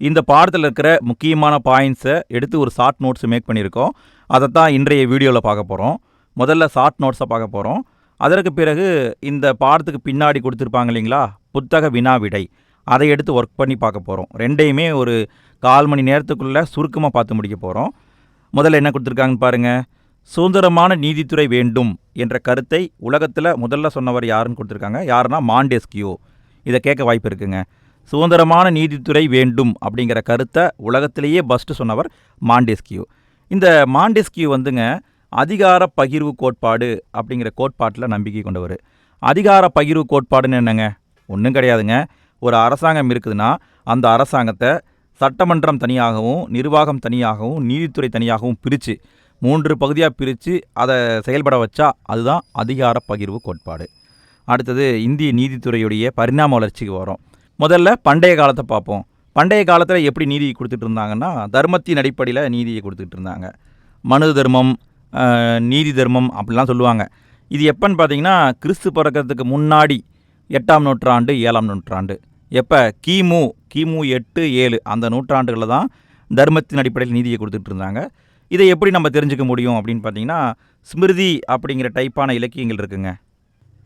இந்த பாடத்தில் இருக்கிற முக்கியமான பாயிண்ட்ஸை எடுத்து ஒரு ஷார்ட் நோட்ஸ் மேக் பண்ணியிருக்கோம். அதை தான் இன்றைய வீடியோவில் பார்க்க போகிறோம் முதல்ல ஷார்ட் நோட்ஸை பார்க்க போகிறோம் அதற்கு பிறகு இந்த பாடத்துக்கு பின்னாடி கொடுத்துருப்பாங்க இல்லைங்களா? புத்தக வினா விடை. அதை எடுத்து ஒர்க் பண்ணி பார்க்க போகிறோம் ரெண்டையுமே ஒரு கால் மணி நேரத்துக்குள்ளே சுருக்கமாக பார்த்து முடிக்க போகிறோம் முதல்ல என்ன கொடுத்துருக்காங்கன்னு பாருங்கள் சுதந்திரமான நீதித்துறை வேண்டும் என்ற கருத்தை உலகத்தில் முதல்ல சொன்னவர் யாருன்னு கொடுத்துருக்காங்க? யாருன்னா மாண்டேஸ்கியோ. இதை கேட்க வாய்ப்பு இருக்குங்க. சுதந்திரமான நீதித்துறை வேண்டும் அப்படிங்கிற கருத்தை உலகத்திலேயே ஃபஸ்ட்டு சொன்னவர் மாண்டெஸ்கியூ. இந்த மாண்டெஸ்கியூ வந்துங்க அதிகார பகிர்வு கோட்பாடு அப்படிங்கிற கோட்பாட்டில் நம்பிக்கை கொண்டவர். அதிகார பகிர்வு கோட்பாடுன்னு என்னங்க? ஒன்றும் கிடையாதுங்க. ஒரு அரசாங்கம் இருக்குதுன்னா அந்த அரசாங்கத்தை சட்டமன்றம் தனியாகவும் நிர்வாகம் தனியாகவும் நீதித்துறை தனியாகவும் பிரித்து மூன்று பகுதியாக பிரித்து அதை செயல்பட வச்சா அதுதான் அதிகார பகிர்வு கோட்பாடு. அடுத்தது இந்திய நீதித்துறையுடைய பரிணாம வளர்ச்சிக்கு வரும். முதல்ல பண்டைய காலத்தை பார்ப்போம். பண்டைய காலத்தில் எப்படி நீதி கொடுத்துட்டு இருந்தாங்கன்னா தர்மத்தின் அடிப்படையில் நீதியை கொடுத்துட்டு இருந்தாங்க மனு தர்மம் நீதி தர்மம் அப்படிலாம் சொல்லுவாங்க. இது எப்போன்னு பார்த்தீங்கன்னா கிறிஸ்து பிறக்கிறதுக்கு முன்னாடி எட்டாம் நூற்றாண்டு ஏழாம் நூற்றாண்டு. எப்போ? கிமு கிமு எட்டு ஏழு அந்த நூற்றாண்டுகளில் தான் தர்மத்தின் அடிப்படையில் நீதியை கொடுத்துட்டு இருந்தாங்க இதை எப்படி நம்ம தெரிஞ்சுக்க முடியும் அப்படின்னு பார்த்தீங்கன்னா ஸ்மிருதி அப்படிங்கிற டைப்பான இலக்கியங்கள் இருக்குங்க.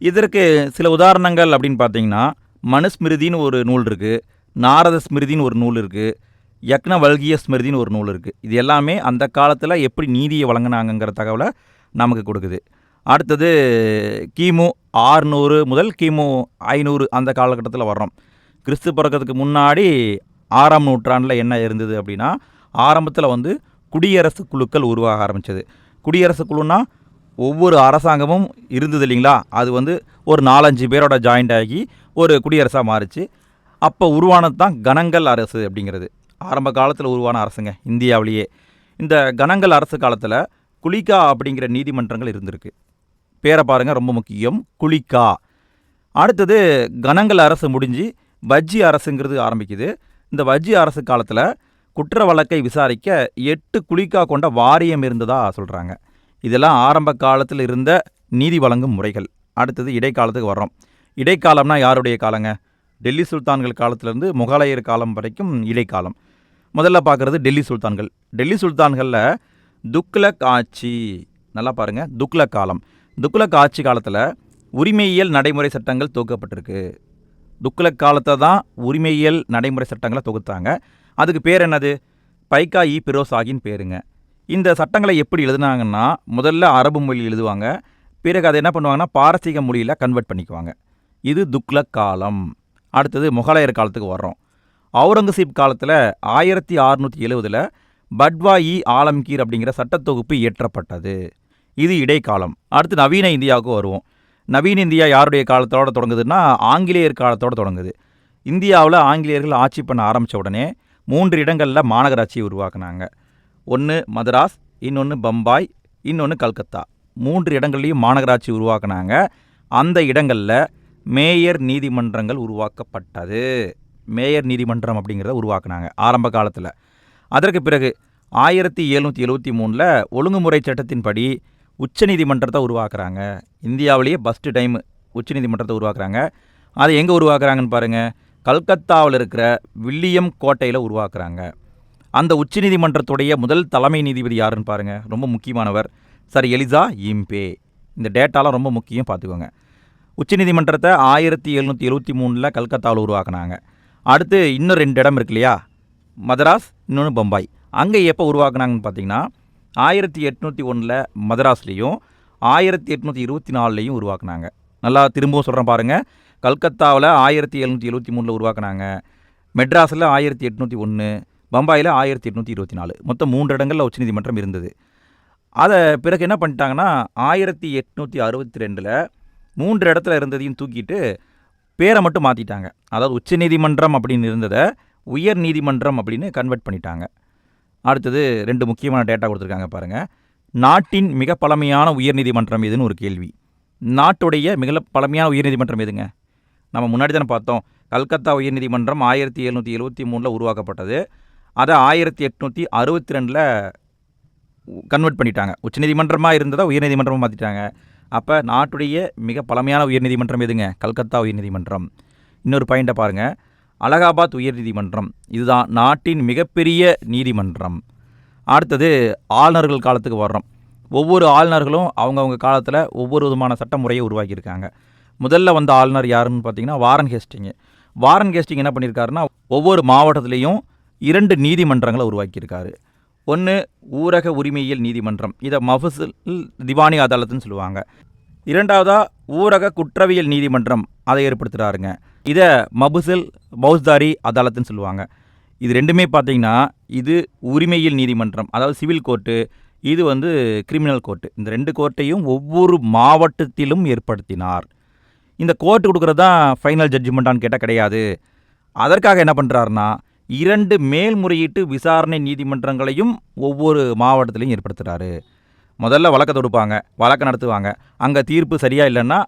இதற்கு சில உதாரணங்கள் அப்படின்னு பார்த்தீங்கன்னா மனுஸ்மிருதின்னு ஒரு நூல் இருக்குது நாரத ஸ்மிருதின்னு ஒரு நூல் இருக்குது யக்னவல்கிய ஸ்மிருதின்னு ஒரு நூல் இருக்குது இது எல்லாமே அந்த காலத்தில் எப்படி நீதியை வழங்கினாங்கங்கிற தகவலை நமக்கு கொடுக்குது. அடுத்தது கிமு ஆறுநூறு முதல் கிமு ஐநூறு அந்த காலகட்டத்தில் வர்றோம். கிறிஸ்து பிறக்கிறதுக்கு முன்னாடி ஆறாம் நூற்றாண்டில் என்ன இருந்தது அப்படின்னா ஆரம்பத்தில் வந்து குடியரசு குழுக்கள் உருவாக ஆரம்பிச்சது. குடியரசு குழுன்னா ஒவ்வொரு அரசாங்கமும் இருந்தது இல்லைங்களா? அது வந்து ஒரு நாலஞ்சு பேரோட ஜாயிண்ட் ஆகி ஒரு குடியரசாக மாறிச்சு. அப்போ உருவானது தான் கணங்கள் அரசு அப்படிங்கிறது. ஆரம்ப காலத்தில் உருவான அரசுங்க இந்தியாவிலேயே. இந்த கணங்கள் அரசு காலத்தில் குளிக்கா அப்படிங்கிற நீதிமன்றங்கள் இருந்திருக்கு. பேரை பாருங்கள் ரொம்ப முக்கியம். குளிக்கா. அடுத்தது கணங்கள் அரசு முடிஞ்சு வஜ்ஜி அரசுங்கிறது ஆரம்பிக்குது. இந்த வஜ்ஜி அரசு காலத்தில் குற்ற வழக்கை விசாரிக்க எட்டு குளிக்கா கொண்ட வாரியம் இருந்ததாக சொல்கிறாங்க இதெல்லாம் ஆரம்ப காலத்தில் இருந்த நீதி வழங்கும் முறைகள். அடுத்தது இடைக்காலத்துக்கு வர்றோம். இடைக்காலம்னா யாருடைய காலங்க? டெல்லி சுல்தான்கள் காலத்திலேருந்து முகலாயர் காலம் வரைக்கும் இடைக்காலம். முதல்ல பார்க்குறது டெல்லி சுல்தான்கள். டெல்லி சுல்தான்களில் துக்லக் ஆட்சி நல்லா பாருங்கள் துக்லக் காலம். துக்லக் ஆட்சி காலத்தில் உரிமையியல் நடைமுறை சட்டங்கள் தொகுக்கப்பட்டிருக்கு. துக்லக் காலத்தை தான் உரிமையியல் நடைமுறை சட்டங்களை தொகுத்தாங்க. அதுக்கு பேர் என்னது? பைக்கா இ பிரோசாகின் பேருங்க. இந்த சட்டங்களை எப்படி எழுதுனாங்கன்னா முதல்ல அரபு மொழியில் எழுதுவாங்க பிறகு அதை என்ன பண்ணுவாங்கன்னா பாரசீக மொழியில் கன்வெர்ட் பண்ணிக்குவாங்க. இது துக்லக் காலம். அடுத்தது முகலாயர் காலத்துக்கு வர்றோம். அவுரங்கசீப் காலத்தில் ஆயிரத்தி அறுநூற்றி எழுவதில் பட்வா இ ஆலம்கீர் அப்படிங்கிற சட்டத்தொகுப்பு இயற்றப்பட்டது. இது இடைக்காலம். அடுத்து நவீன இந்தியாவுக்கு வருவோம். நவீன இந்தியா யாருடைய காலத்தோட தொடங்குதுன்னா ஆங்கிலேயர் காலத்தோட தொடங்குது. இந்தியாவில் ஆங்கிலேயர்கள் ஆட்சி பண்ண ஆரம்பித்த உடனே மூன்று இடங்களில் மாநகராட்சியை உருவாக்குனாங்க. ஒன்று மதராஸ் இன்னொன்று பம்பாய் இன்னொன்று கல்கத்தா. மூன்று இடங்கள்லையும் மாநகராட்சி உருவாக்குனாங்க. அந்த இடங்களில் மேயர் நீதிமன்றங்கள் உருவாக்கப்பட்டது. மேயர் நீதிமன்றம் அப்படிங்கிறத உருவாக்குனாங்க ஆரம்ப காலத்தில். அதற்கு பிறகு ஆயிரத்தி எழுநூற்றி எழுபத்தி மூணில் ஒழுங்குமுறை சட்டத்தின்படி உச்சநீதிமன்றத்தை உருவாக்குறாங்க. இந்தியாவிலேயே ஃபஸ்ட்டு டைம் உச்சநீதிமன்றத்தை உருவாக்குறாங்க. அதை எங்கே உருவாக்குறாங்கன்னு பாருங்கள் கல்கத்தாவில் இருக்கிற வில்லியம் கோட்டையில் உருவாக்குறாங்க. அந்த உச்சநீதிமன்றத்துடைய முதல் தலைமை நீதிபதி யாருன்னு பாருங்கள் ரொம்ப முக்கியமானவர். Sir Elijah Impey. இந்த டேட்டாலாம் ரொம்ப முக்கியம் பார்த்துக்கோங்க. உச்சநீதிமன்றத்தை ஆயிரத்தி எழுநூற்றி எழுபத்தி மூணில் கல்கத்தாவில் உருவாக்குனாங்க. அடுத்து இன்னும் ரெண்டு இடம் இருக்கு இல்லையா? மதராஸ் இன்னொன்று பம்பாய். அங்கே எப்போ உருவாக்குனாங்கன்னு பார்த்தீங்கன்னா ஆயிரத்தி எட்நூற்றி ஒன்றில் மதராஸ்லேயும் ஆயிரத்தி எட்நூற்றி இருபத்தி நாலுலேயும் உருவாக்குனாங்க. நல்லா திரும்பவும் சொல்கிறேன் பாருங்கள் கல்கத்தாவில் ஆயிரத்தி எழுநூற்றி எழுபத்தி மூணில் உருவாக்குனாங்க. மெட்ராஸில் ஆயிரத்தி எட்நூற்றி ஒன்று பம்பாயில் ஆயிரத்தி எட்நூற்றி இருபத்தி நாலு. மொத்தம் மூன்று இடங்களில் உச்சநீதிமன்றம் இருந்தது. அதை பிறகு என்ன பண்ணிட்டாங்கன்னா ஆயிரத்தி எட்நூற்றி அறுபத்தி ரெண்டில் மூன்று இடத்துல இருந்ததையும் தூக்கிட்டு பேரை மட்டும் மாற்றிட்டாங்க அதாவது உச்சநீதிமன்றம் அப்படின்னு இருந்ததை உயர் நீதிமன்றம் அப்படின்னு கன்வெர்ட் பண்ணிட்டாங்க. அடுத்தது ரெண்டு முக்கியமான டேட்டா கொடுத்துருக்காங்க பாருங்கள் நாட்டின் மிக பழமையான உயர்நீதிமன்றம் எதுன்னு ஒரு கேள்வி. நாட்டுடைய மிக பழமையான உயர்நீதிமன்றம் எதுங்க? நம்ம முன்னாடி தானே பார்த்தோம். கல்கத்தா உயர்நீதிமன்றம் ஆயிரத்தி எழுநூற்றி எழுபத்தி மூணில் உருவாக்கப்பட்டது. அதை ஆயிரத்தி எட்நூற்றி அறுபத்தி ரெண்டில் கன்வெர்ட் பண்ணிட்டாங்க. உச்சநீதிமன்றமாக இருந்ததை உயர்நீதிமன்றமாக மாற்றிட்டாங்க அப்போ நாட்டுடைய மிக பழமையான உயர்நீதிமன்றம் எதுங்க? கல்கத்தா உயர்நீதிமன்றம். இன்னொரு பாயிண்ட்டை பாருங்கள் அலகாபாத் உயர்நீதிமன்றம். இதுதான் நாட்டின் மிகப்பெரிய நீதிமன்றம். அடுத்தது ஆளுநர்கள் காலத்துக்கு வர்றோம். ஒவ்வொரு ஆளுநர்களும் அவங்கவுங்க காலத்தில் ஒவ்வொரு விதமான சட்ட முறையை உருவாக்கியிருக்காங்க. முதல்ல வந்த ஆளுநர் யாருன்னு பார்த்தீங்கன்னா வாரன் ஹேஸ்டிங்கு. வாரன் ஹேஸ்டிங் என்ன பண்ணியிருக்காருன்னா ஒவ்வொரு மாவட்டத்துலேயும் இரண்டு நீதிமன்றங்களை உருவாக்கியிருக்காரு. ஒன்று ஊரக உரிமையியல் நீதிமன்றம். இதை மஃபுசில் திவானி அதாலத்துன்னு சொல்லுவாங்க. இரண்டாவதாக ஊரக குற்றவியல் நீதிமன்றம் அதை ஏற்படுத்துகிறாருங்க இதை மபுசில் பௌஸ்தாரி அதாலத்துன்னு சொல்லுவாங்க. இது ரெண்டுமே பார்த்தீங்கன்னா இது உரிமையியல் நீதிமன்றம். அதாவது சிவில் கோர்ட்டு இது வந்து கிரிமினல் கோர்ட்டு. இந்த ரெண்டு கோர்ட்டையும் ஒவ்வொரு மாவட்டத்திலும் ஏற்படுத்தினார். இந்த கோர்ட்டு கொடுக்குறது தான் ஃபைனல் ஜட்ஜ்மெண்ட்டான்னு கேட்டால் கிடையாது. அதற்காக என்ன பண்ணுறாருன்னா இரண்டு மேல்முறையீட்டு விசாரணை நீதிமன்றங்களையும் ஒவ்வொரு மாவட்டத்திலையும் ஏற்படுத்துகிறாரு முதல்ல வழக்கை தொடுப்பாங்க வழக்கை நடத்துவாங்க. அங்கே தீர்ப்பு சரியாக இல்லைன்னா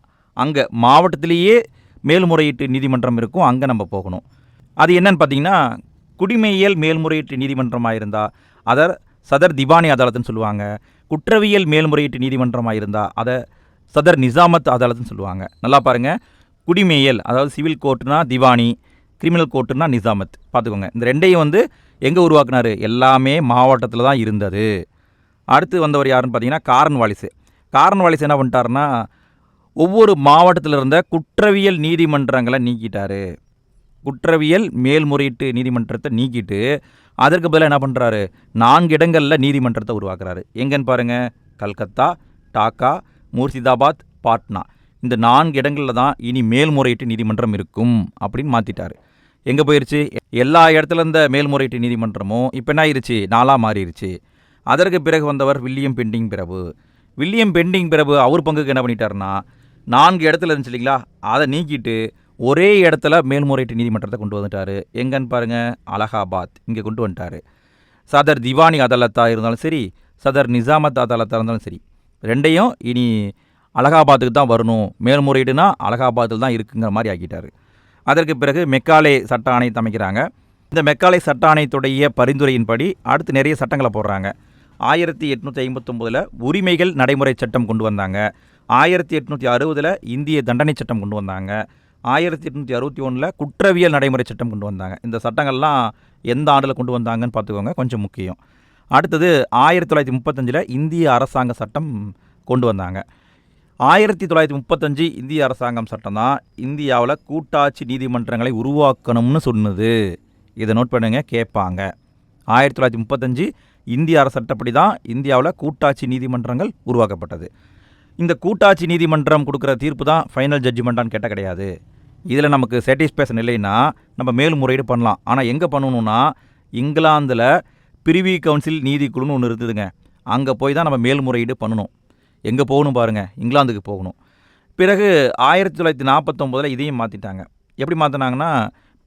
அங்கே மாவட்டத்திலேயே மேல்முறையீட்டு நீதிமன்றம் இருக்கும் அங்கே நம்ம போகணும். அது என்னன்னு பார்த்தீங்கன்னா குடிமையியல் மேல்முறையீட்டு நீதிமன்றமாக இருந்தால் அதை சதர் திவானி அதாலத்துன்னு சொல்லுவாங்க. குற்றவியல் மேல்முறையீட்டு நீதிமன்றமாக இருந்தால் அதை சதர் நிசாமத் அதாலத்துன்னு சொல்லுவாங்க. நல்லா பாருங்கள் குடிமையியல் அதாவது சிவில் கோர்ட்னா திவானி கிரிமினல் கோர்ட்டுனா நிசாமத். பார்த்துக்கோங்க. இந்த ரெண்டையும் வந்து எங்கே உருவாக்குனாரு? எல்லாமே மாவட்டத்தில் தான் இருந்தது. அடுத்து வந்தவர் யாருன்னு பார்த்தீங்கன்னா காரன் வாலிசு. காரன் வாலிசு என்ன பண்ணிட்டாருன்னா ஒவ்வொரு மாவட்டத்தில் இருந்த குற்றவியல் நீதிமன்றங்களை நீக்கிட்டாரு. குற்றவியல் மேல்முறையீட்டு நீதிமன்றத்தை நீக்கிட்டு அதற்கு பதிலாக என்ன பண்ணுறாரு நான்கு இடங்களில் நீதிமன்றத்தை உருவாக்குறாரு. எங்கன்னு பாருங்கள் கல்கத்தா டாக்கா முர்சிதாபாத் பாட்னா. இந்த நான்கு இடங்களில் தான் இனி மேல்முறையீட்டு நீதிமன்றம் இருக்கும் அப்படின்னு மாற்றிட்டாரு எங்கே போயிருச்சு? எல்லா இடத்துல இருந்த மேல்முறையீட்டு நீதிமன்றமும் இப்போ என்ன ஆயிருச்சு? நாளாக மாறிடுச்சு அதற்கு பிறகு வந்தவர் வில்லியம் பெண்டிங் பிரபு. வில்லியம் பெண்டிங் பிரபு அவர் பங்குக்கு என்ன பண்ணிட்டாருன்னா நான்கு இடத்துல இருந்துச்சு இல்லைங்களா? அதை நீக்கிட்டு ஒரே இடத்துல மேல்முறையீட்டு நீதிமன்றத்தை கொண்டு வந்துட்டார். எங்கன்னு பாருங்கள் அலகாபாத். இங்கே கொண்டு வந்துட்டார். சதர் திவானி அதாலத்தாக இருந்தாலும் சரி சதர் நிசாமத் அதாலத்தாக இருந்தாலும் சரி ரெண்டையும் இனி அலகாபாத்துக்கு தான் வரணும். மேல்முறையீடுனா அலகாபாத்தில் தான் இருக்குங்கிற மாதிரி ஆக்கிட்டார். அதற்கு பிறகு மெக்காலே சட்ட ஆணையத்தை அமைக்கிறாங்க இந்த மெக்காலே சட்ட ஆணையத்துடைய பரிந்துரையின்படி அடுத்து நிறைய சட்டங்களை போடுறாங்க. ஆயிரத்தி எட்நூற்றி ஐம்பத்தொம்போதில் உரிமைகள் நடைமுறை சட்டம் கொண்டு வந்தாங்க. ஆயிரத்தி எட்நூற்றி அறுபதில் இந்திய தண்டனை சட்டம் கொண்டு வந்தாங்க. ஆயிரத்தி எட்நூற்றி அறுபத்தி ஒன்றில் குற்றவியல் நடைமுறை சட்டம் கொண்டு வந்தாங்க. இந்த சட்டங்கள்லாம் எந்த ஆண்டில் கொண்டு வந்தாங்கன்னு பார்த்துக்கோங்க கொஞ்சம் முக்கியம். அடுத்தது ஆயிரத்தி தொள்ளாயிரத்தி முப்பத்தஞ்சில் இந்திய அரசாங்க சட்டம் கொண்டு வந்தாங்க. ஆயிரத்தி தொள்ளாயிரத்தி முப்பத்தஞ்சு இந்திய அரசாங்கம் சட்டம் தான் இந்தியாவில் கூட்டாட்சி நீதிமன்றங்களை உருவாக்கணும்னு சொன்னது. இதை நோட் பண்ணுங்க கேட்பாங்க ஆயிரத்தி தொள்ளாயிரத்தி முப்பத்தஞ்சு இந்திய அரசு சட்டப்படி தான் இந்தியாவில் கூட்டாட்சி நீதிமன்றங்கள் உருவாக்கப்பட்டது. இந்த கூட்டாட்சி நீதிமன்றம் கொடுக்குற தீர்ப்பு தான் ஃபைனல் ஜட்ஜ்மெண்ட்டான்னு கேட்டால் கிடையாது. இதில் நமக்கு சாட்டிஸ்ஃபேக்ஷன் இல்லைன்னா நம்ம மேல்முறையீடு பண்ணலாம். ஆனால் எங்கே பண்ணணும்னா இங்கிலாந்தில் பிரிவி கவுன்சில் நீதிக்குழுன்னு ஒன்று இருந்ததுங்க. அங்கே போய் தான் நம்ம மேல்முறையீடு பண்ணணும். எங்கே போகணும் பாருங்கள் இங்கிலாந்துக்கு போகணும். பிறகு ஆயிரத்தி தொள்ளாயிரத்தி நாற்பத்தொம்போதில் இதையும் மாற்றிட்டாங்க எப்படி மாற்றினாங்கன்னா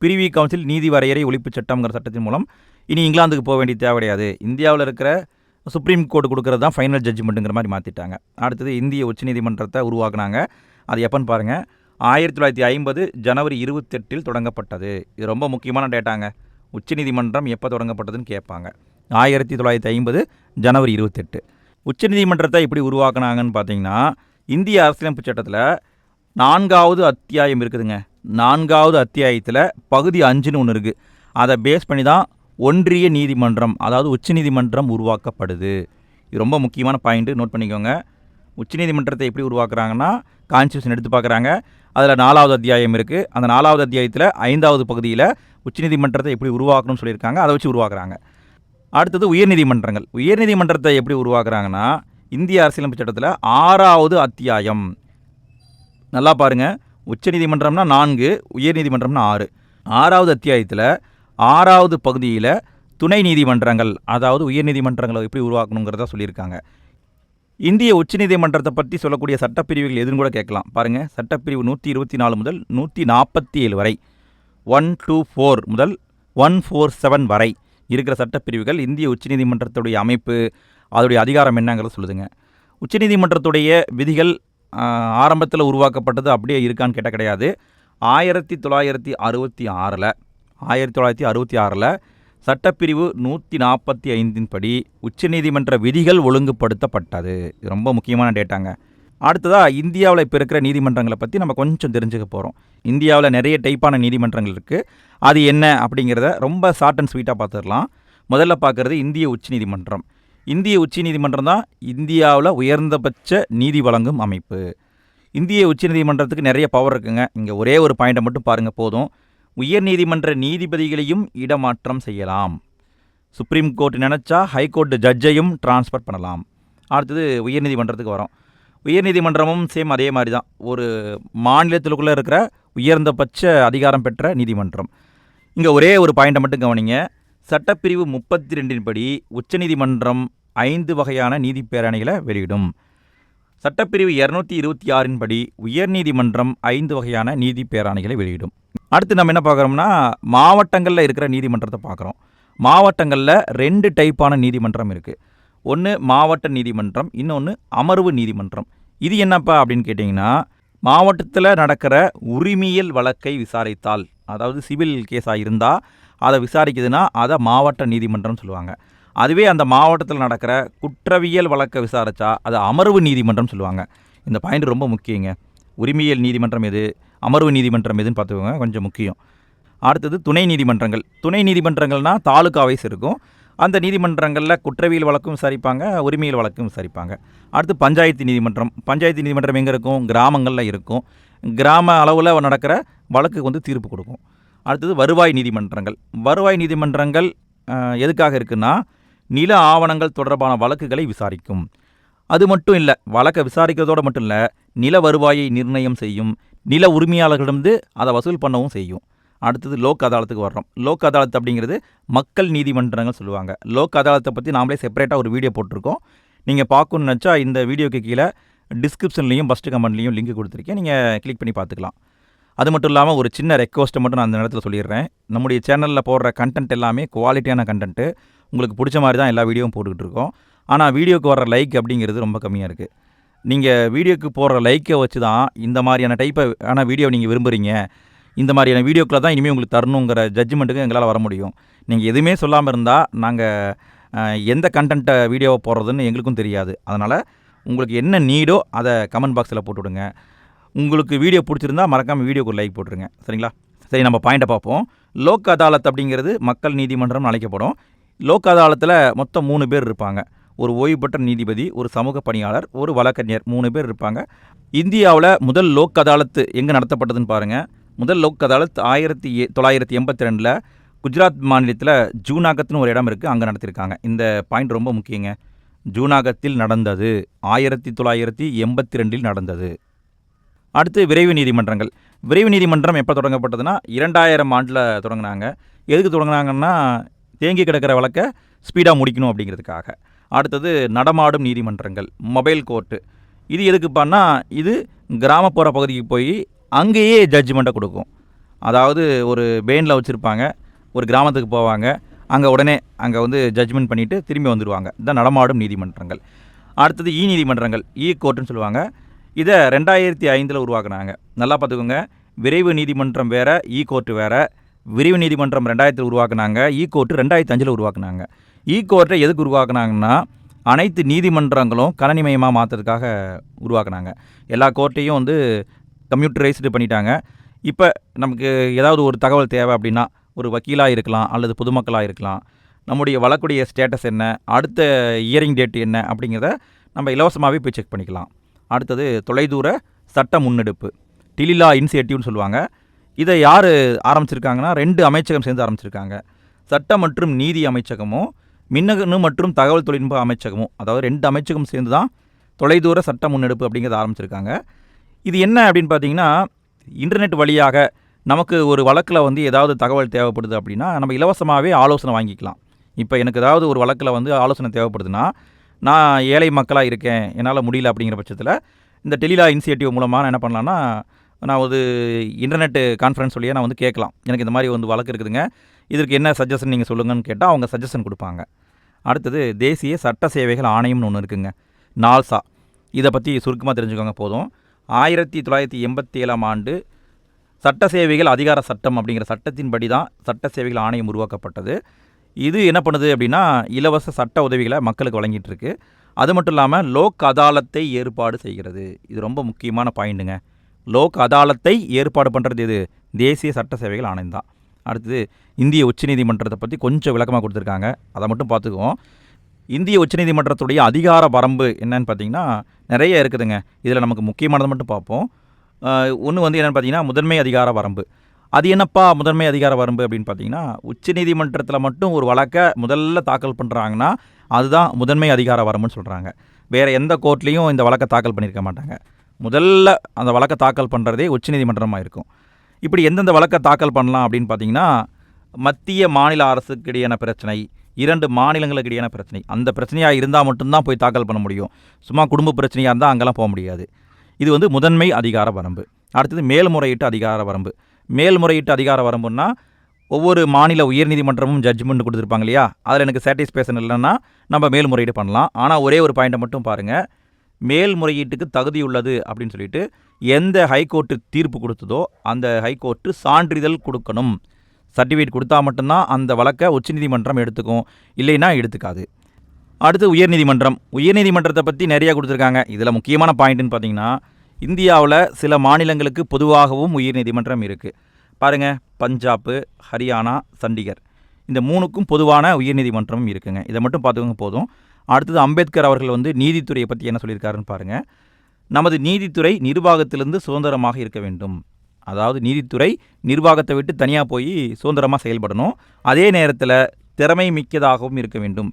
பிரிவி கவுன்சில் நீதி வரையறை ஒழிப்பு சட்டம்ங்கிற சட்டத்தின் மூலம் இனி இங்கிலாந்துக்கு போக வேண்டிய தேவை கிடையாது. இந்தியாவில் இருக்கிற சுப்ரீம் கோர்ட் கொடுக்குறது தான் ஃபைனல் ஜட்ஜ்மெண்ட்டுங்கிற மாதிரி மாற்றிட்டாங்க அடுத்தது இந்திய உச்சநீதிமன்றத்தை உருவாக்குனாங்க. அது எப்போன்னு பாருங்கள் ஆயிரத்தி தொள்ளாயிரத்தி ஐம்பது ஜனவரி இருபத்தெட்டில் தொடங்கப்பட்டது. இது ரொம்ப முக்கியமான டேட்டாங்க. உச்சநீதிமன்றம் எப்போ தொடங்கப்பட்டதுன்னு கேட்பாங்க. ஆயிரத்தி தொள்ளாயிரத்தி ஐம்பது ஜனவரி இருபத்தெட்டு. உச்சநீதிமன்றத்தை எப்படி உருவாக்குனாங்கன்னு பார்த்தீங்கன்னா இந்திய அரசியலமைப்பு சட்டத்தில் நான்காவது அத்தியாயம் இருக்குதுங்க. நான்காவது அத்தியாயத்தில் பகுதி அஞ்சுன்னு ஒன்று இருக்குது அதை பேஸ் பண்ணி தான் ஒன்றிய நீதிமன்றம் அதாவது உச்சநீதிமன்றம் உருவாக்கப்படுது. இது ரொம்ப முக்கியமான பாயிண்ட்டு நோட் பண்ணிக்கோங்க. உச்சநீதிமன்றத்தை எப்படி உருவாக்குறாங்கன்னா கான்ஸ்டியூஷன் எடுத்து பார்க்குறாங்க. அதில் நாலாவது அத்தியாயம் இருக்குது அந்த நாலாவது அத்தியாயத்தில் ஐந்தாவது பகுதியில் உச்சநீதிமன்றத்தை எப்படி உருவாக்கணும்னு சொல்லியிருக்காங்க. அதை வச்சு உருவாக்குறாங்க. அடுத்தது உயர்நீதிமன்றங்கள். உயர்நீதிமன்றத்தை எப்படி உருவாக்குறாங்கன்னா இந்திய அரசியலமைப்பு சட்டத்தில் ஆறாவது அத்தியாயம். நல்லா பாருங்கள் உச்சநீதிமன்றம்னா நான்கு உயர்நீதிமன்றம்னா ஆறு. ஆறாவது அத்தியாயத்தில் ஆறாவது பகுதியில் துணை நீதிமன்றங்கள் அதாவது உயர்நீதிமன்றங்களை எப்படி உருவாக்கணுங்கிறத சொல்லியிருக்காங்க. இந்திய உச்சநீதிமன்றத்தை பற்றி சொல்லக்கூடிய சட்டப்பிரிவுகள் எதுன்னு கூட கேட்கலாம். பாருங்கள் சட்டப்பிரிவு நூற்றி இருபத்தி நாலு முதல் நூற்றி நாற்பத்தி ஏழு வரை. ஒன் டூ ஃபோர் முதல் ஒன் ஃபோர் செவன் வரை. இருக்கிற சட்டப்பிரிவுகள் இந்திய உச்சநீதிமன்றத்துடைய அமைப்பு அதோடைய அதிகாரம் என்னங்கிறத சொல்லுதுங்க. உச்சநீதிமன்றத்துடைய விதிகள் ஆரம்பத்தில் உருவாக்கப்பட்டது அப்படியே இருக்கான்னு கேட்டால் கிடையாது. ஆயிரத்தி தொள்ளாயிரத்தி அறுபத்தி ஆறில் ஆயிரத்தி தொள்ளாயிரத்தி அறுபத்தி ஆறில் சட்டப்பிரிவு நூற்றி நாற்பத்தி ஐந்தின் படி உச்சநீதிமன்ற விதிகள் ஒழுங்குபடுத்தப்பட்டது. இது ரொம்ப முக்கியமான டேட்டாங்க. அடுத்ததாக இந்தியாவில் இப்போ இருக்கிற நீதிமன்றங்களை பற்றி நம்ம கொஞ்சம் தெரிஞ்சுக்க போகிறோம் இந்தியாவில் நிறைய டைப்பான நீதிமன்றங்கள் இருக்குது அது என்ன அப்படிங்கிறத ரொம்ப ஷார்ட் அண்ட் ஸ்வீட்டாக பார்த்துடலாம் முதல்ல பார்க்குறது இந்திய உச்சநீதிமன்றம் இந்திய உச்சநீதிமன்றம் தான் இந்தியாவில் உயர்ந்தபட்ச நீதி வழங்கும் அமைப்பு. இந்திய உச்சநீதிமன்றத்துக்கு நிறைய பவர் இருக்குங்க. இங்கே ஒரே ஒரு பாயிண்ட்டை மட்டும் பாருங்கள் போதும். உயர்நீதிமன்ற நீதிபதிகளையும் இடமாற்றம் செய்யலாம். சுப்ரீம் கோர்ட் நினச்சா ஹைகோர்ட் ஜட்ஜையும் டிரான்ஸ்ஃபர் பண்ணலாம். அடுத்தது உயர்நீதிமன்றத்துக்கு வரோம். உயர்நீதிமன்றமும் சேம் அதே மாதிரி தான் ஒரு மாநிலத்திற்குள்ளே இருக்கிற உயர்ந்தபட்ச அதிகாரம் பெற்ற நீதிமன்றம். இங்கே ஒரே ஒரு பாயிண்ட்டை மட்டும் கவனிங்க. சட்டப்பிரிவு முப்பத்தி ரெண்டின்படி உச்சநீதிமன்றம் ஐந்து வகையான நீதி பேரணிகளை வெளியிடும். சட்டப்பிரிவு இரநூத்தி இருபத்தி ஆறின் படி உயர்நீதிமன்றம் ஐந்து வகையான நீதி பேராணைகளை வெளியிடும். அடுத்து நம்ம என்ன பார்க்குறோம்னா மாவட்டங்களில் இருக்கிற நீதிமன்றத்தை பார்க்குறோம். மாவட்டங்களில் ரெண்டு டைப்பான நீதிமன்றம் இருக்குது ஒன்று மாவட்ட நீதிமன்றம் இன்னொன்று அமர்வு நீதிமன்றம். இது என்னப்பா அப்படின்னு கேட்டிங்கன்னா மாவட்டத்தில் நடக்கிற உரிமையல் வழக்கை விசாரித்தால் அதாவது சிவில் கேஸாக இருந்தால் அதை விசாரிக்குதுன்னா அதை மாவட்ட நீதிமன்றம்னு சொல்லுவாங்க. அதுவே அந்த மாவட்டத்தில் நடக்கிற குற்றவியல் வழக்கை விசாரித்தா அதை அமர்வு நீதிமன்றம் சொல்லுவாங்க. இந்த பாயிண்ட் ரொம்ப முக்கியங்க. உரிமையல் நீதிமன்றம் எது அமர்வு நீதிமன்றம் எதுன்னு பார்த்துக்கோங்க கொஞ்சம் முக்கியம். அடுத்தது துணை நீதிமன்றங்கள். துணை நீதிமன்றங்கள்னால் தாலுகா வைஸ் இருக்கும். அந்த நீதிமன்றங்களில் குற்றவியல் வழக்கும் விசாரிப்பாங்க உரிமையில் வழக்கும் விசாரிப்பாங்க. அடுத்து பஞ்சாயத்து நீதிமன்றம். பஞ்சாயத்து நீதிமன்றம் எங்கே இருக்கும்? கிராமங்களில் இருக்கும். கிராம அளவில் நடக்கிற வழக்குக்கு வந்து தீர்ப்பு கொடுக்கும். அடுத்தது வருவாய் நீதிமன்றங்கள். வருவாய் நீதிமன்றங்கள் எதுக்காக இருக்குன்னா நில ஆவணங்கள் தொடர்பான வழக்குகளை விசாரிக்கும். அது மட்டும் இல்லை வழக்கை விசாரிக்கிறதோடு மட்டும் இல்லை நில வருவாயை நிர்ணயம் செய்யும் நில உரிமையாளர்களிடமிருந்து அதை வசூல் பண்ணவும் செய்யும். அடுத்தது லோக் அதாலத்துக்கு வர்றோம். லோக் அதாலத் அப்படிங்கிறது மக்கள் நீதிமன்றங்கள் சொல்லுவாங்க. லோக் அதாலத்தை பற்றி நாமளே செப்பரேட்டாக ஒரு வீடியோ போட்டிருக்கோம். நீங்கள் பார்க்கணுன்னு நினச்சா இந்த வீடியோக்கு கீழே டிஸ்கிரிப்ஷன்லையும் ஃபஸ்ட்டு கமெண்ட்லையும் லிங்க் கொடுத்துருக்கேன். நீங்கள் கிளிக் பண்ணி பார்த்துக்கலாம். அது மட்டும் இல்லாமல் ஒரு சின்ன ரெக்வஸ்ட்டை மட்டும் நான் அந்த நேரத்தில் சொல்லிடுறேன். நம்முடைய சேனலில் போடுற கண்டென்ட் எல்லாமே குவாலிட்டியான கண்டென்ட்டு உங்களுக்கு பிடிச்ச மாதிரி தான் எல்லா வீடியோவும் போட்டுக்கிட்டு இருக்கோம். ஆனால் வீடியோக்கு வர லைக் அப்படிங்கிறது ரொம்ப கம்மியாக இருக்குது நீங்கள் வீடியோக்கு போடுற லைக்கை வச்சு தான் இந்த மாதிரியான டைப்பை ஆனால் வீடியோ நீங்கள் விரும்புகிறீங்க இந்த மாதிரியான வீடியோக்களை தான் இனிமேல் உங்களுக்கு தரணுங்கிற ஜட்ஜ்மெண்ட்டுக்கு எங்களால் வர முடியும். நீங்கள் எதுவுமே சொல்லாமல் இருந்தால் நாங்கள் எந்த கண்டென்ட்டை வீடியோவை போடுறதுன்னு எங்களுக்கும் தெரியாது. அதனால் உங்களுக்கு என்ன நீடோ அதை கமெண்ட் பாக்ஸில் போட்டுவிடுங்க. உங்களுக்கு வீடியோ பிடிச்சிருந்தா மறக்காமல் வீடியோக்கு லைக் போட்டுருங்க. சரிங்களா? சரி நம்ம பாயிண்ட்டை பார்ப்போம். லோக் அதாலத் அப்படிங்கிறது மக்கள் நீதிமன்றம் அழைக்கப்படும். லோக் அதாலத்தில் மொத்தம் மூணு பேர் இருப்பாங்க. ஒரு ஓய்வு பெற்ற நீதிபதி ஒரு சமூக பணியாளர் ஒரு வழக்கறிஞர் மூணு பேர் இருப்பாங்க. இந்தியாவில் முதல் லோக் அதாலத்து எங்கே நடத்தப்பட்டதுன்னு பாருங்கள் முதல் லோக் அதாலத் ஆயிரத்தி தொள்ளாயிரத்தி எண்பத்தி ரெண்டில் குஜராத் மாநிலத்தில் ஜூனாகத்னு ஒரு இடம் இருக்குது அங்கே நடத்தியிருக்காங்க இந்த பாயிண்ட் ரொம்ப முக்கியங்க. ஜூனாகத்தில் நடந்தது ஆயிரத்தி தொள்ளாயிரத்தி எண்பத்தி ரெண்டில் நடந்தது. அடுத்து விரைவு நீதிமன்றங்கள். விரைவு நீதிமன்றம் எப்போ தொடங்கப்பட்டதுன்னா இரண்டாயிரம் ஆண்டில் தொடங்கினாங்க. எதுக்கு தொடங்கினாங்கன்னா தேங்கி கிடக்கிற வழக்கை ஸ்பீடாக முடிக்கணும் அப்படிங்கிறதுக்காக. அடுத்தது நடமாடும் நீதிமன்றங்கள் மொபைல் கோர்ட்டு. இது எதுக்குப்பான்னா இது கிராமப்புற பகுதிக்கு போய் அங்கேயே ஜட்ஜ்மெண்ட்டை கொடுக்கும். அதாவது ஒரு பெயினில் வச்சுருப்பாங்க ஒரு கிராமத்துக்கு போவாங்க அங்கே உடனே அங்கே வந்து ஜட்ஜ்மெண்ட் பண்ணிவிட்டு திரும்பி வந்துடுவாங்க இதான் நடமாடும் நீதிமன்றங்கள். அடுத்தது இ நீதிமன்றங்கள் இ கோர்ட்டுன்னு சொல்லுவாங்க. இதை ரெண்டாயிரத்தி ஐந்தில் உருவாக்குனாங்க. நல்லா பார்த்துக்கோங்க. விரைவு நீதிமன்றம் வேறு இ கோர்ட்டு வேறு. விரைவு நீதிமன்றம் ரெண்டாயிரத்தில் உருவாக்குனாங்க. இ கோர்ட்டு ரெண்டாயிரத்தி அஞ்சில் உருவாக்குனாங்க. இ கோர்ட்டை எதுக்கு உருவாக்குனாங்கன்னா அனைத்து நீதிமன்றங்களும் கணனிமயமாக மாற்றுறதுக்காக உருவாக்குனாங்க. எல்லா கோர்ட்டையும் வந்து கம்ப்யூட்டரைஸ்டு பண்ணிட்டாங்க. இப்போ நமக்கு ஏதாவது ஒரு தகவல் தேவை அப்படின்னா ஒரு வக்கீலாக இருக்கலாம் அல்லது பொதுமக்களாக இருக்கலாம். நம்முடைய வழக்குடைய ஸ்டேட்டஸ் என்ன அடுத்த இயரிங் டேட் என்ன அப்படிங்கிறத நம்ம இலவசமாகவே போய் செக் பண்ணிக்கலாம். அடுத்தது தொலைதூர சட்ட முன்னெடுப்பு டிலிலா இனிஷியேட்டிவ்னு சொல்லுவாங்க. இதை யார் ஆரம்பிச்சிருக்காங்கன்னா ரெண்டு அமைச்சகம் சேர்ந்து ஆரம்பிச்சிருக்காங்க. சட்ட மற்றும் நீதி அமைச்சகமும் மின்னணு மற்றும் தகவல் தொழில்நுட்ப அமைச்சகமும் அதாவது ரெண்டு அமைச்சகம் சேர்ந்து தான் தொலைதூர சட்ட முன்னெடுப்பு அப்படிங்கிறத ஆரம்பிச்சிருக்காங்க. இது என்ன அப்படின்னு பார்த்தீங்கன்னா இன்டர்நெட் வழியாக நமக்கு ஒரு வழக்கில் வந்து ஏதாவது தகவல் தேவைப்படுது அப்படின்னா நம்ம இலவசமாகவே ஆலோசனை வாங்கிக்கலாம். இப்போ எனக்கு ஏதாவது ஒரு வழக்கில் வந்து ஆலோசனை தேவைப்படுதுன்னா நான் ஏழை மக்களாக இருக்கேன் என்னால் முடியல அப்படிங்கிற பட்சத்தில் இந்த டெலிலா இனிஷியேட்டிவ் மூலமாக நான் என்ன பண்ணலான்னா நான் ஒரு இன்டர்நெட்டு கான்ஃபரன்ஸ் வழியாக நான் வந்து கேட்கலாம். எனக்கு இந்த மாதிரி வந்து வழக்கு இருக்குதுங்க. இதற்கு என்ன சஜஷன் நீங்கள் சொல்லுங்கன்னு கேட்டால் அவங்க சஜஷன் கொடுப்பாங்க. அடுத்தது தேசிய சட்ட சேவைகள் ஆணையம்னு ஒன்று இருக்குங்க. நால்சா. இதை பற்றி சுருக்கமாக தெரிஞ்சுக்கோங்க போதும். ஆயிரத்தி தொள்ளாயிரத்தி எண்பத்தி ஏழாம் ஆண்டு சட்ட சேவைகள் அதிகார சட்டம் அப்படிங்கிற சட்டத்தின்படி தான் சட்ட சேவைகள் ஆணையம் உருவாக்கப்பட்டது. இது என்ன பண்ணுது அப்படின்னா இலவச சட்ட உதவிகளை மக்களுக்கு வழங்கிட்டுருக்கு. அது மட்டும் இல்லாமல் லோக் அதாலத்தை ஏற்பாடு செய்கிறது. இது ரொம்ப முக்கியமான பாயிண்ட்டுங்க. லோக் அதாலத்தை ஏற்பாடு பண்ணுறது இது தேசிய சட்ட சேவைகள் ஆணையம் தான். அடுத்தது இந்திய உச்சநீதிமன்றத்தை பற்றி கொஞ்சம் விளக்கமாக கொடுத்துருக்காங்க. அதை மட்டும் பார்த்துக்குவோம். இந்திய உச்சநீதிமன்றத்துடைய அதிகார வரம்பு என்னன்னு பார்த்தீங்கன்னா நிறைய இருக்குதுங்க. இதில் நமக்கு முக்கியமானது மட்டும் பார்ப்போம். ஒன்று வந்து என்னென்னு பார்த்தீங்கன்னா முதன்மை அதிகார வரம்பு. அது என்னப்பா முதன்மை அதிகார வரம்பு அப்படின்னு பார்த்தீங்கன்னா உச்சநீதிமன்றத்தில் மட்டும் ஒரு வழக்கை முதல்ல தாக்கல் பண்ணுறாங்கன்னா அதுதான் முதன்மை அதிகார வரம்புன்னு சொல்கிறாங்க வேறு எந்த கோர்ட்லேயும் இந்த வழக்கை தாக்கல் பண்ணியிருக்க மாட்டாங்க. முதல்ல அந்த வழக்கை தாக்கல் பண்ணுறதே உச்சநீதிமன்றமாக இருக்கும். இப்படி எந்தெந்த வழக்கை தாக்கல் பண்ணலாம் அப்படின்னு பார்த்தீங்கன்னா மத்திய மாநில அரசுக்கு இடையான பிரச்சனை இரண்டு மாநிலங்களுக்கு இடையான பிரச்சனை. அந்த பிரச்சனையாக இருந்தால் மட்டும்தான் போய் தாக்கல் பண்ண முடியும். சும்மா குடும்ப பிரச்சனையாக இருந்தால் அங்கெல்லாம் போக முடியாது. இது வந்து முதன்மை அதிகார வரம்பு. அடுத்தது மேல்முறையீட்டு அதிகார வரம்பு. மேல்முறையீட்டு அதிகார வரம்புன்னா ஒவ்வொரு மாநில உயர்நீதிமன்றமும் ஜட்ஜ்மெண்ட் கொடுத்துருப்பாங்க இல்லையா? அதில் எனக்கு சாட்டிஸ்ஃபேக்ஷன் இல்லைன்னா நம்ம மேல்முறையீடு பண்ணலாம். ஆனால் ஒரே ஒரு பாயிண்ட்டை மட்டும் பாருங்கள் மேல்முறையீட்டுக்கு தகுதி உள்ளது அப்படின்னு சொல்லிட்டு எந்த ஹைகோர்ட்டு தீர்ப்பு கொடுத்ததோ அந்த ஹைகோர்ட்டு சான்றிதழ் கொடுக்கணும். சர்டிஃபிகேட் கொடுத்தா மட்டும்தான் அந்த வழக்கை உச்சநீதிமன்றம் எடுத்துக்கும். இல்லைன்னா எடுத்துக்காது. அடுத்து உயர்நீதிமன்றம். உயர்நீதிமன்றத்தை பற்றி நிறையா கொடுத்துருக்காங்க. இதில் முக்கியமான பாயிண்ட்டுன்னு பார்த்தீங்கன்னா இந்தியாவில் சில மாநிலங்களுக்கு பொதுவாகவும் உயர்நீதிமன்றம் இருக்குது பாருங்கள் பஞ்சாப்பு ஹரியானா சண்டிகர். இந்த மூணுக்கும் பொதுவான உயர்நீதிமன்றமும் இருக்குங்க. இதை மட்டும் பார்த்துக்கோங்க போதும். அடுத்தது அம்பேத்கர் அவர்கள் வந்து நீதித்துறையை பற்றி என்ன சொல்லியிருக்காருன்னு பாருங்கள் நமது நீதித்துறை நிர்வாகத்திலிருந்து சுதந்திரமாக இருக்க வேண்டும். அதாவது நீதித்துறை நிர்வாகத்தை விட்டு தனியாக போய் சுதந்திரமாக செயல்படணும். அதே நேரத்தில் திறமை மிக்கதாகவும் இருக்க வேண்டும்.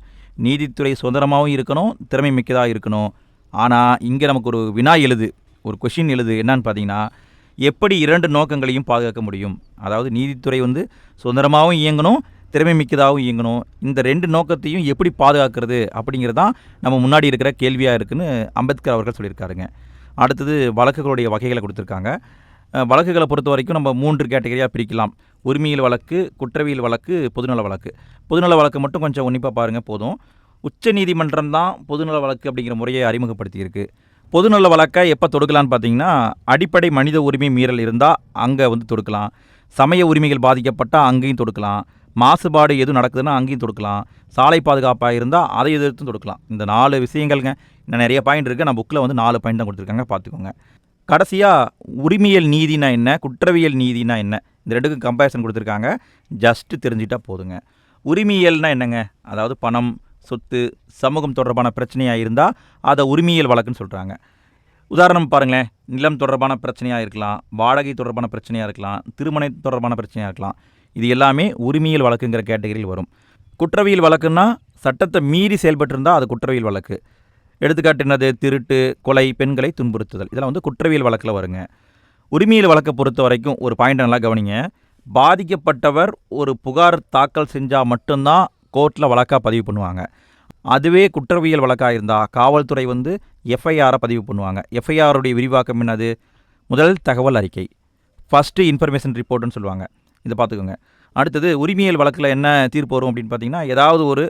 நீதித்துறை சுதந்திரமாகவும் இருக்கணும் திறமை மிக்கதாக இருக்கணும். ஆனால் இங்கே நமக்கு ஒரு வினா எழுது ஒரு கொஷின் எழுது. என்னன்னு பார்த்தீங்கன்னா எப்படி இரண்டு நோக்கங்களையும் பாதுகாக்க முடியும்? அதாவது நீதித்துறை வந்து சுதந்திரமாகவும் இயங்கணும் திறமை மிக்கதாகவும் இயங்கணும். இந்த ரெண்டு நோக்கத்தையும் எப்படி பாதுகாக்கிறது அப்படிங்கிறது தான் நம்ம முன்னாடி இருக்கிற கேள்வியாக இருக்குன்னு அம்பேத்கர் அவர்கள் சொல்லியிருக்காருங்க. அடுத்தது வழக்குகளுடைய வகைகளை கொடுத்துருக்காங்க. வழக்குகளை பொறுத்த வரைக்கும் நம்ம மூன்று கேட்டகரியாக பிரிக்கலாம். உரிமையில் வழக்கு குற்றவியல் வழக்கு பொதுநல வழக்கு. பொதுநல வழக்கு மட்டும் கொஞ்சம் உன்னிப்பாக பாருங்கள் போதும். உச்ச நீதிமன்றம் தான் பொதுநல வழக்கு அப்படிங்கிற முறையை அறிமுகப்படுத்தியிருக்கு. பொதுநல வழக்கை எப்போ தொடுக்கலான்னு பார்த்தீங்கன்னா அடிப்படை மனித உரிமை மீறல் இருந்தால் அங்கே வந்து தொடுக்கலாம். சமய உரிமைகள் பாதிக்கப்பட்டால் அங்கேயும் தொடுக்கலாம். மாசுபாடு எதுவும் நடக்குதுன்னா அங்கேயும் தொடுக்கலாம். சாலை பாதுகாப்பாக இருந்தால் அதை எதிர்த்தும் தொடுக்கலாம். இந்த நாலு விஷயங்கள்ங்க இன்னும் நிறைய பாயிண்ட் இருக்குது நான் புக்கில் வந்து நாலு பாயிண்ட் தான் கொடுத்துருக்காங்க பார்த்துக்கோங்க கடைசியாக உரிமையல் நீதினா என்ன குற்றவியல் நீதினா என்ன? இந்த ரெண்டுக்கும் கம்பேரிசன் கொடுத்துருக்காங்க. ஜஸ்ட்டு தெரிஞ்சிட்டா போதுங்க. உரிமையல்னா என்னங்க? அதாவது பணம் சொத்து சமூகம் தொடர்பான பிரச்சனையாக இருந்தால் அதை உரிமையல் வழக்குன்னு சொல்கிறாங்க உதாரணம் பாருங்களேன். நிலம் தொடர்பான பிரச்சனையாக இருக்கலாம் வாடகை தொடர்பான பிரச்சனையாக இருக்கலாம் திருமண தொடர்பான பிரச்சனையாக இருக்கலாம். இது எல்லாமே உரிமையல் வழக்குங்கிற கேட்டகரியில் வரும். குற்றவியல் வழக்குன்னா சட்டத்தை மீறி செயல்பட்டிருந்தால் அது குற்றவியல் வழக்கு. எடுத்துக்காட்டினது திருட்டு கொலை பெண்களை துன்புறுத்துதல். இதெல்லாம் வந்து குற்றவியல் வழக்கில் வருங்க. உரிமையில் வழக்கை பொறுத்த வரைக்கும் ஒரு பாயிண்ட் நல்லா கவனிங்க. பாதிக்கப்பட்டவர் ஒரு புகார் தாக்கல் செஞ்சால் மட்டும்தான் கோர்ட்டில் வழக்காக பதிவு பண்ணுவாங்க. அதுவே குற்றவியல் வழக்காக இருந்தால் காவல்துறை வந்து எஃப்ஐஆரை பதிவு பண்ணுவாங்க. எஃப்ஐஆருடைய விரிவாக்கம் என்னது? முதல் தகவல் அறிக்கை. ஃபஸ்ட்டு இன்ஃபர்மேஷன் ரிப்போர்ட்டுன்னு சொல்லுவாங்க. இதை பார்த்துக்கோங்க. அடுத்தது உரிமையல் வழக்கில் என்ன தீர்ப்பு வரும் அப்படின்னு பார்த்தீங்கன்னா ஏதாவது ஒரு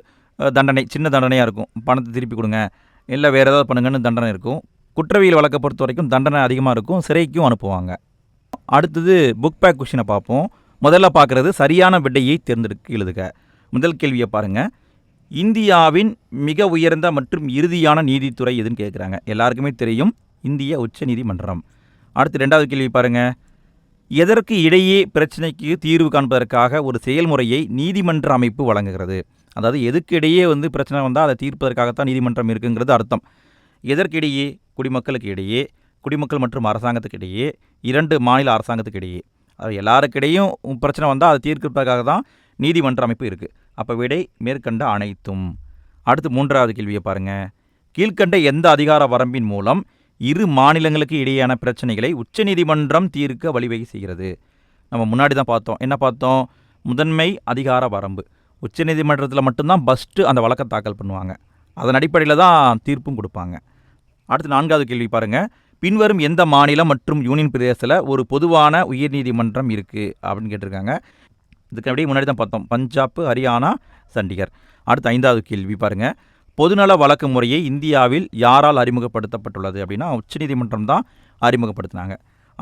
தண்டனை சின்ன தண்டனையாக இருக்கும். பணத்தை திருப்பி கொடுங்க. இல்லை வேறு ஏதாவது பண்ணுங்கன்னு தண்டனை இருக்கும். குற்றவியல் வழக்கை பொறுத்த வரைக்கும் தண்டனை அதிகமாக இருக்கும். சிறைக்கும் அனுப்புவாங்க. அடுத்தது புக் பேக் கொஷினை பார்ப்போம். முதல்ல பார்க்குறது சரியான விடையை தேர்ந்தெடுக்க எழுதுக. முதல் கேள்வியை பாருங்கள் இந்தியாவின் மிக உயர்ந்த மற்றும் இறுதியான நீதித்துறை எதுன்னு கேட்குறாங்க எல்லாருக்குமே தெரியும். இந்திய உச்ச நீதிமன்றம். அடுத்து ரெண்டாவது கேள்வி பாருங்கள் எதற்கு இடையே பிரச்சனைக்கு தீர்வு காண்பதற்காக ஒரு செயல்முறையை நீதிமன்ற அமைப்பு வழங்குகிறது? அதாவது எதுக்கிடையே வந்து பிரச்சனை வந்தால் அதை தீர்ப்பதற்காகத்தான் நீதிமன்றம் இருக்குங்கிறது அர்த்தம். எதற்கிடையே? குடிமக்களுக்கு இடையே குடிமக்கள் மற்றும் அரசாங்கத்துக்கு இடையே இரண்டு மாநில அரசாங்கத்துக்கு இடையே அது எல்லாருக்கிடையும் பிரச்சனை வந்தால் அதை தீர்க்கிறதுக்காக தான் நீதிமன்ற அமைப்பு இருக்குது அப்போ விடை மேற்கண்ட அனைத்தும். அடுத்து மூன்றாவது கேள்வியை பாருங்கள் கீழ்க்கண்ட எந்த அதிகார வரம்பின் மூலம் இரு மாநிலங்களுக்கு இடையேயான பிரச்சனைகளை உச்சநீதிமன்றம் தீர்க்க வழிவகை செய்கிறது? நம்ம முன்னாடி தான் பார்த்தோம். என்ன பார்த்தோம்? முதன்மை அதிகார வரம்பு. உச்சநீதிமன்றத்தில் மட்டும்தான் ஃபஸ்ட்டு அந்த வழக்கை தாக்கல் பண்ணுவாங்க. அதன் அடிப்படையில் தான் தீர்ப்பும் கொடுப்பாங்க. அடுத்து நான்காவது கேள்வி பாருங்கள் பின்வரும் எந்த மாநிலம் மற்றும் யூனியன் பிரதேசத்தில் ஒரு பொதுவான உயர்நீதிமன்றம் இருக்குது அப்படின்னு கேட்டிருக்காங்க. இதுக்கு அப்படியே முன்னாடி தான் பார்த்தோம். பஞ்சாப் ஹரியானா சண்டிகர். அடுத்து ஐந்தாவது கேள்வி பாருங்கள் பொதுநல வழக்கு முறையை இந்தியாவில் யாரால் அறிமுகப்படுத்தப்பட்டுள்ளது அப்படின்னா உச்சநீதிமன்றம் தான் அறிமுகப்படுத்தினாங்க.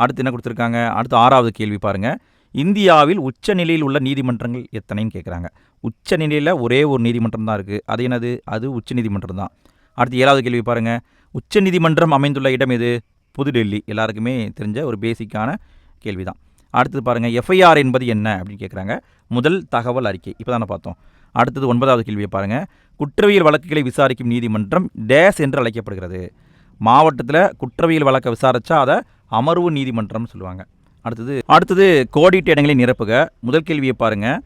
அடுத்து என்ன கொடுத்துருக்காங்க? அடுத்து ஆறாவது கேள்வி பாருங்கள் இந்தியாவில் உச்சநிலையில் உள்ள நீதிமன்றங்கள் எத்தனைன்னு கேட்குறாங்க உச்ச நிலையில் ஒரே ஒரு நீதிமன்றம் தான் இருக்குது அது என்னது? அது உச்சநீதிமன்றம் தான். அடுத்து ஏழாவது கேள்வி பாருங்கள் உச்ச நீதிமன்றம் அமைந்துள்ள இடம் எது? புதுடெல்லி. எல்லாருக்குமே தெரிஞ்ச ஒரு பேசிக்கான கேள்வி தான் அடுத்தது பாருங்கள் எஃப்ஐஆர் என்பது என்ன அப்படின்னு கேட்குறாங்க முதல் தகவல் அறிக்கை. இப்போ தானே பார்த்தோம். அடுத்தது ஒன்பதாவது கேள்வியை பாருங்கள் குற்றவியல் வழக்குகளை விசாரிக்கும் நீதிமன்றம் டேஸ் என்று அழைக்கப்படுகிறது. மாவட்டத்தில் குற்றவியல் வழக்கை விசாரித்தா அதை அமர்வு நீதிமன்றம்னு சொல்லுவாங்க. அடுத்தது அடுத்தது கோடிட்ட இடங்களை நிரப்புக. முதல் கேள்வியை பாருங்கள்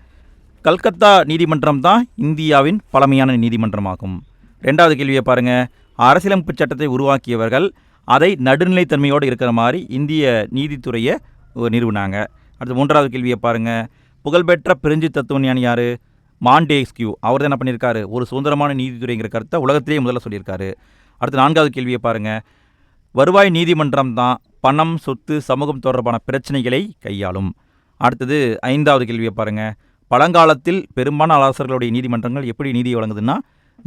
கல்கத்தா நீதிமன்றம் தான் இந்தியாவின் பழமையான நீதிமன்றமாகும். ரெண்டாவது கேள்வியை பாருங்கள் அரசியலமைப்பு சட்டத்தை உருவாக்கியவர்கள் அதை நடுநிலைத்தன்மையோடு இருக்கிற மாதிரி இந்திய நீதித்துறையை நிறுவினாங்க. அடுத்து மூன்றாவது கேள்வியை பாருங்கள் புகழ்பெற்ற பிரெஞ்சு தத்துவஞானி யார்? மாண்டேஸ்கியூ அவர் தான் என்ன பண்ணியிருக்காரு? ஒரு சுதந்திரமான நீதித்துறைங்கிற கருத்தை உலகத்திலேயே முதல்ல சொல்லியிருக்காரு. அடுத்து நான்காவது கேள்வியை பாருங்கள் வருவாய் நீதிமன்றம் தான் பணம் சொத்து சமூகம் தொடர்பான பிரச்சனைகளை கையாளும். அடுத்தது ஐந்தாவது கேள்வியை பாருங்கள் பழங்காலத்தில் பெரும்பாலான அரசர்களுடைய நீதிமன்றங்கள் எப்படி நீதியை வழங்குதுன்னா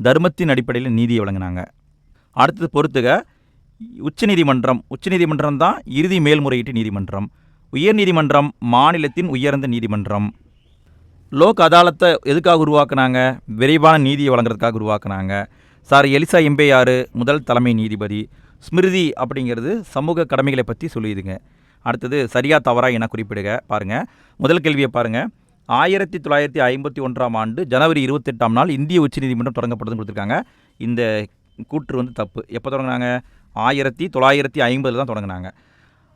தர்மத்தின் அடிப்படையில் நீதியை வழங்கினாங்க. அடுத்தது பொறுத்துக உச்சநீதிமன்றம் உச்சநீதிமன்றம் தான் இறுதி மேல்முறையீட்டு நீதிமன்றம். உயர்நீதிமன்றம் மாநிலத்தின் உயர்ந்த நீதிமன்றம். லோக் அதாலத்தை எதுக்காக உருவாக்குனாங்க? விரைவான நீதியை வழங்குறதுக்காக உருவாக்குனாங்க. சார் எலிசா எம்பே முதல் தலைமை நீதிபதி. ஸ்மிருதி அப்படிங்கிறது சமூக கடமைகளை பற்றி சொல்லியுதுங்க அடுத்தது சரியா தவறா என குறிப்பிடுக பாருங்கள் முதல் கேள்வியை பாருங்கள் ஆயிரத்தி தொள்ளாயிரத்தி ஐம்பத்தி ஒன்றாம் ஆண்டு ஜனவரி இருபத்தெட்டாம் நாள் இந்திய உச்சநீதிமன்றம் தொடங்கப்பட்டதுன்னு கொடுத்துருக்காங்க. இந்த கூற்று வந்து தப்பு. எப்போ தொடங்கினாங்க? ஆயிரத்தி தொள்ளாயிரத்தி ஐம்பதில் தான் தொடங்கினாங்க.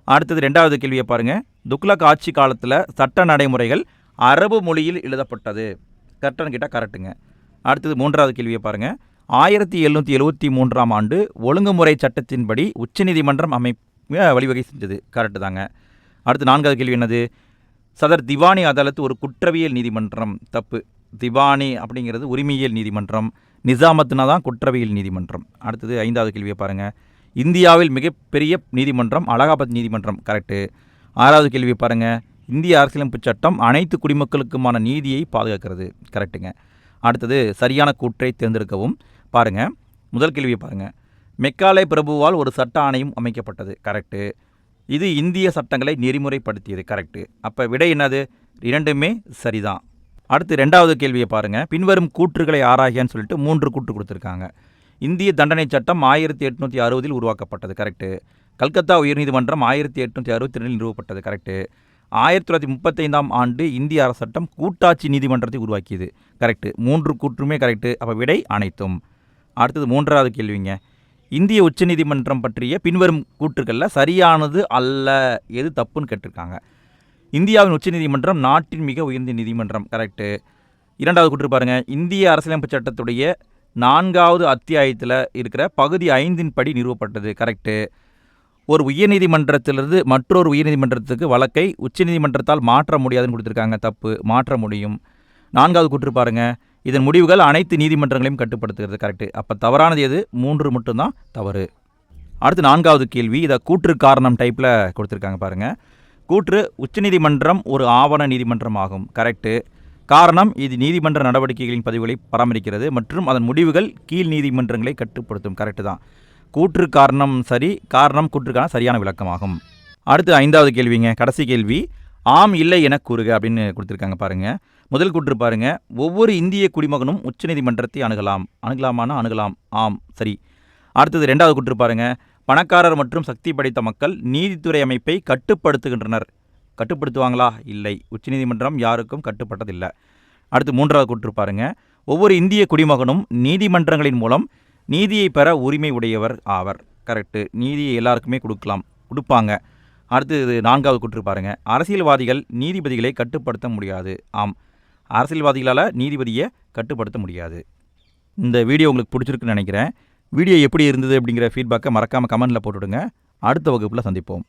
அடுத்தது ரெண்டாவது கேள்வியை பாருங்கள் துக்லக் ஆட்சி காலத்தில் சட்ட நடைமுறைகள் அரபு மொழியில் எழுதப்பட்டது. கரெக்டானு கேட்டால் கரெக்டுங்க அடுத்தது மூன்றாவது கேள்வியை பாருங்கள் ஆயிரத்தி எழுநூற்றி எழுபத்தி மூன்றாம் ஆண்டு ஒழுங்குமுறை சட்டத்தின்படி உச்சநீதிமன்றம் அமைக்க வழிவகை செஞ்சது. கரெக்டு தாங்க. அடுத்து நான்காவது கேள்வி என்னது? சதர் திவானி அதாலத்து ஒரு குற்றவியல் நீதிமன்றம் தப்பு. திவானி அப்படிங்கிறது உரிமையியல் நீதிமன்றம். நிசாமத்துனா தான் குற்றவியல் நீதிமன்றம். அடுத்தது ஐந்தாவது கேள்வியை பாருங்கள் இந்தியாவில் மிகப்பெரிய நீதிமன்றம் அலகாபாத் நீதிமன்றம். கரெக்டு ஆறாவது கேள்வி பாருங்கள் இந்திய அரசியலமைப்பு சட்டம் அனைத்து குடிமக்களுக்குமான நீதியை பாதுகாக்கிறது. கரெக்டுங்க அடுத்தது சரியான கூற்றை தேர்ந்தெடுக்கவும். பாருங்கள் முதல் கேள்வியை பாருங்கள் மெக்காலே பிரபுவால் ஒரு சட்ட ஆணையம் அமைக்கப்பட்டது. கரெக்டு இது இந்திய சட்டங்களை நெறிமுறைப்படுத்தியது. கரெக்டு அப்போ விடை என்னது? இரண்டுமே சரிதான். அடுத்து ரெண்டாவது கேள்வியை பாருங்கள் பின்வரும் கூற்றுகளை ஆராயன்னு சொல்லிட்டு மூன்று கூற்று கொடுத்துருக்காங்க. இந்திய தண்டனை சட்டம் ஆயிரத்தி எட்நூற்றி அறுபதில் உருவாக்கப்பட்டது. கரெக்டு கல்கத்தா உயர்நீதிமன்றம் ஆயிரத்தி எட்நூற்றி அறுபத்தி ரெண்டில் நிறுவப்பட்டது கரெக்டு ஆயிரத்தி தொள்ளாயிரத்தி முப்பத்தைந்தாம் ஆண்டு இந்திய அரசு சட்டம் கூட்டாட்சி நீதிமன்றத்தை உருவாக்கியது. கரெக்டு மூன்று கூற்றுமே கரெக்டு அப்போ விடை அனைத்தும். அடுத்தது மூன்றாவது கேள்விங்க. இந்திய உச்சநீதிமன்றம் பற்றிய பின்வரும் கூற்றுக்களில் சரியானது அல்ல எது தப்புன்னு கேட்டிருக்காங்க. இந்தியாவின் உச்சநீதிமன்றம் நாட்டின் மிக உயர்ந்த நீதிமன்றம் கரெக்டு இரண்டாவது கூற்று பாருங்கள் இந்திய அரசியலமைப்பு சட்டத்துடைய நான்காவது அத்தியாயத்தில் இருக்கிற பகுதி ஐந்தின் படி நிறுவப்பட்டது கரெக்டு ஒரு உயர்நீதிமன்றத்திலிருந்து மற்றொரு உயர்நீதிமன்றத்துக்கு வழக்கை உச்சநீதிமன்றத்தால் மாற்ற முடியாதுன்னு கொடுத்துருக்காங்க தப்பு மாற்ற முடியும். நான்காவது கூற்று பாருங்கள் இதன் முடிவுகள் அனைத்து நீதிமன்றங்களையும் கட்டுப்படுத்துகிறது கரெக்டு அப்போ தவறானது எது? மூன்று மட்டும்தான் தவறு. அடுத்து நான்காவது கேள்வி இதை கூற்று காரணம் டைப்பில் கொடுத்துருக்காங்க பாருங்கள் கூற்று உச்சநீதிமன்றம் ஒரு ஆவண நீதிமன்றம் ஆகும் கரெக்டு காரணம் இது நீதிமன்ற நடவடிக்கைகளின் பதிவுகளை பராமரிக்கிறது மற்றும் அதன் முடிவுகள் கீழ் நீதிமன்றங்களை கட்டுப்படுத்தும் கரெக்டு தான். கூற்று காரணம் சரி காரணம் கூற்றுக்கான சரியான விளக்கமாகும். அடுத்து ஐந்தாவது கேள்விங்க கடைசி கேள்வி. ஆம் இல்லை என கூறுக அப்படின்னு கொடுத்துருக்காங்க பாருங்கள் முதல் கூற்று பாருங்க. ஒவ்வொரு இந்திய குடிமகனும் உச்சநீதிமன்றத்தை அணுகலாம். அணுகலாமானா அணுகலாம். ஆம் சரி. அடுத்தது ரெண்டாவது கூற்று பாருங்க. பணக்காரர் மற்றும் சக்தி படைத்த மக்கள் நீதித்துறை அமைப்பை கட்டுப்படுத்துகின்றனர். கட்டுப்படுத்துவாங்களா? இல்லை. உச்சநீதிமன்றம் யாருக்கும் கட்டுப்பட்டதில்லை. அடுத்து மூன்றாவது கூற்று பாருங்க. ஒவ்வொரு இந்திய குடிமகனும் நீதிமன்றங்களின் மூலம் நீதியை பெற உரிமை உடையவர் ஆவர். கரெக்டு நீதியை எல்லாருக்குமே கொடுக்கலாம். கொடுப்பாங்க. அடுத்து இது நான்காவது கூற்று பாருங்க. அரசியல்வாதிகள் நீதிபதிகளை கட்டுப்படுத்த முடியாது. ஆம். அரசியல்வாதிகளால் நீதிபதியை கட்டுப்படுத்த முடியாது. இந்த வீடியோ உங்களுக்கு பிடிச்சிருக்குன்னு நினைக்கிறேன். வீடியோ எப்படி இருந்தது அப்படிங்கிற ஃபீட்பேக்கை மறக்காமல் கமெண்டில் போட்டுவிடுங்க அடுத்த வகுப்பில் சந்திப்போம்.